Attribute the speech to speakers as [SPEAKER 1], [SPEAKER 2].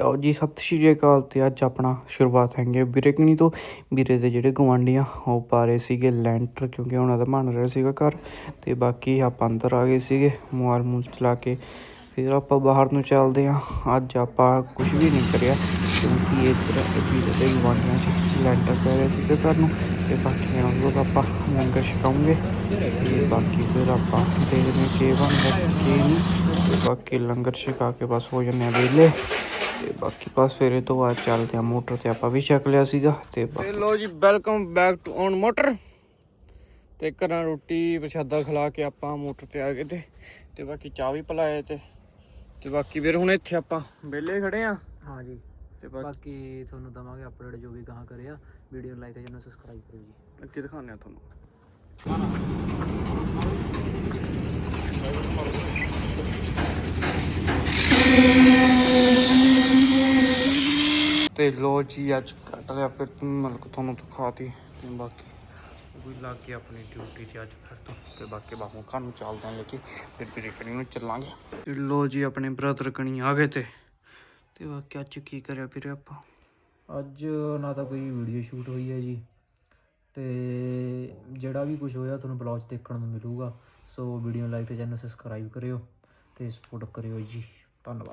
[SPEAKER 1] ਆਓ ਜੀ, ਸਤਿ ਸ਼੍ਰੀ ਅਕਾਲ ਤੇ ਅੱਜ ਆਪਣਾ ਸ਼ੁਰੂਆਤ ਹੈਗੇ ਵੀਰੇ ਕਣੀ ਤੋਂ। ਵੀਰੇ ਦੇ ਜਿਹੜੇ ਗਵਾਂਢੀਆਂ ਉਹ ਪਾ ਰਹੇ ਸੀਗੇ ਲੈਂਟਰ ਕਿਉਂਕਿ ਉਹਨਾਂ ਦਾ ਬਣ ਰਿਹਾ ਸੀਗਾ ਘਰ ਤੇ ਬਾਕੀ ਆਪਾਂ ਅੰਦਰ ਆ ਗਏ ਸੀਗੇ ਮੋਬਾਈਲ ਮੂਲ ਚਲਾ ਕੇ। ਫਿਰ ਆਪਾਂ ਬਾਹਰ ਨੂੰ ਚੱਲਦੇ ਹਾਂ। ਅੱਜ ਆਪਾਂ ਕੁਝ ਵੀ ਨਹੀਂ ਕਰਿਆ ਕਿਉਂਕਿ ਇੱਧਰ ਵੀਰੇ ਦੇ ਗਵਾਂਢੀਆਂ 'ਚ ਲੈਂਟਰ ਪੈ ਰਿਹਾ ਸੀਗਾ ਘਰ ਨੂੰ ਤੇ ਬਾਕੀ ਇਹਨਾਂ ਨੂੰ ਆਪਾਂ ਲੰਗਰ ਛਕਾਉਂਗੇ ਤੇ ਬਾਕੀ ਫਿਰ ਆਪਾਂ ਦੇਖਦੇ ਹਾਂ ਬਣਦਾ ਕੀ ਨਹੀਂ। ਬਾਕੀ ਲੰਗਰ ਛਕਾ ਕੇ ਬਸ ਹੋ ਜਾਂਦੇ ਆ ਵਿਹਲੇ। ਤੇ ਬਾਕੀ ਬਸ ਫਿਰ ਇਹ ਤੋਂ ਬਾਅਦ ਚੱਲਦੇ ਆ ਮੋਟਰ ਤੇ ਆਪਾਂ ਵੀ ਛਕ ਲਿਆ ਸੀਗਾ ਤੇ ਬਾਕੀ ਲੋ ਜੀ welcome back to on motor ਤੇ ਘਰਾਂ ਰੋਟੀ ਪ੍ਰਸ਼ਾਦਾ ਖਿਲਾ ਕੇ ਆਪਾਂ ਮੋਟਰ ਤੇ ਆ ਗਏ ਤੇ ਤੇ ਬਾਕੀ ਚਾਹ ਵੀ ਪਿਲਾਏ ਤੇ ਤੇ ਬਾਕੀ ਫਿਰ ਹੁਣ ਇੱਥੇ ਆਪਾਂ ਵਿਹਲੇ ਖੜੇ ਆ
[SPEAKER 2] ਹਾਂ ਜੀ।
[SPEAKER 1] ਤੇ ਬਾਕੀ
[SPEAKER 2] ਤੁਹਾਨੂੰ ਦਵਾਂਗੇ ਅਪਡੇਟ ਜੋ ਵੀ ਕਹਾਂ ਕਰਿਆ। ਵੀਡੀਓ ਲਾਈਕ ਤੇ ਚੈਨਲ ਸਬਸਕ੍ਰਾਈਬ ਕਰਿਓ ਜੀ।
[SPEAKER 1] ਅੱਗੇ ਦਿਖਾਉਂਦੇ ਆ ਤੁਹਾਨੂੰ। ਤੇ ਲੋ ਜੀ, ਅੱਜ ਕੱਟ ਲਿਆ ਫਿਰ ਮਲਕ ਤੁਹਾਨੂੰ ਦਿਖਾਤੀ। ਬਾਕੀ ਕੋਈ ਲੱਗ ਗਿਆ ਆਪਣੀ ਡਿਊਟੀ ਤੇ ਅੱਜ ਫਿਰ ਤੋਂ ਤੇ ਬਾਕੀ ਬਾਹੂ ਘਰ ਨੂੰ ਚੱਲਦੇ ਹਾਂ ਲੈ ਕੇ, ਫਿਰ ਫਿਰ ਕਣੀ ਨੂੰ ਚੱਲਾਂਗੇ। ਤੇ ਲੋ ਜੀ, ਆਪਣੇ ਬ੍ਰਦਰ ਕਣੀ ਆ ਗਏ ਤੇ ਤੇ ਬਾਕੀ ਅੱਜ ਕੀ ਕਰਿਆ ਫਿਰ ਆਪਾਂ?
[SPEAKER 2] ਅੱਜ ਨਾ ਤਾਂ ਕੋਈ ਵੀਡੀਓ ਸ਼ੂਟ ਹੋਈ ਹੈ ਜੀ, ਤੇ ਜਿਹੜਾ ਵੀ ਕੁਝ ਹੋਇਆ ਤੁਹਾਨੂੰ ਬਲੌਗ ਦੇਖਣ ਨੂੰ ਮਿਲੂਗਾ। ਸੋ ਵੀਡੀਓ ਲਾਈਕ ਤੇ ਚੈਨਲ ਸਬਸਕ੍ਰਾਈਬ ਕਰਿਓ ਤੇ ਸਪੋਰਟ ਕਰਿਓ ਜੀ। ਧੰਨਵਾਦ।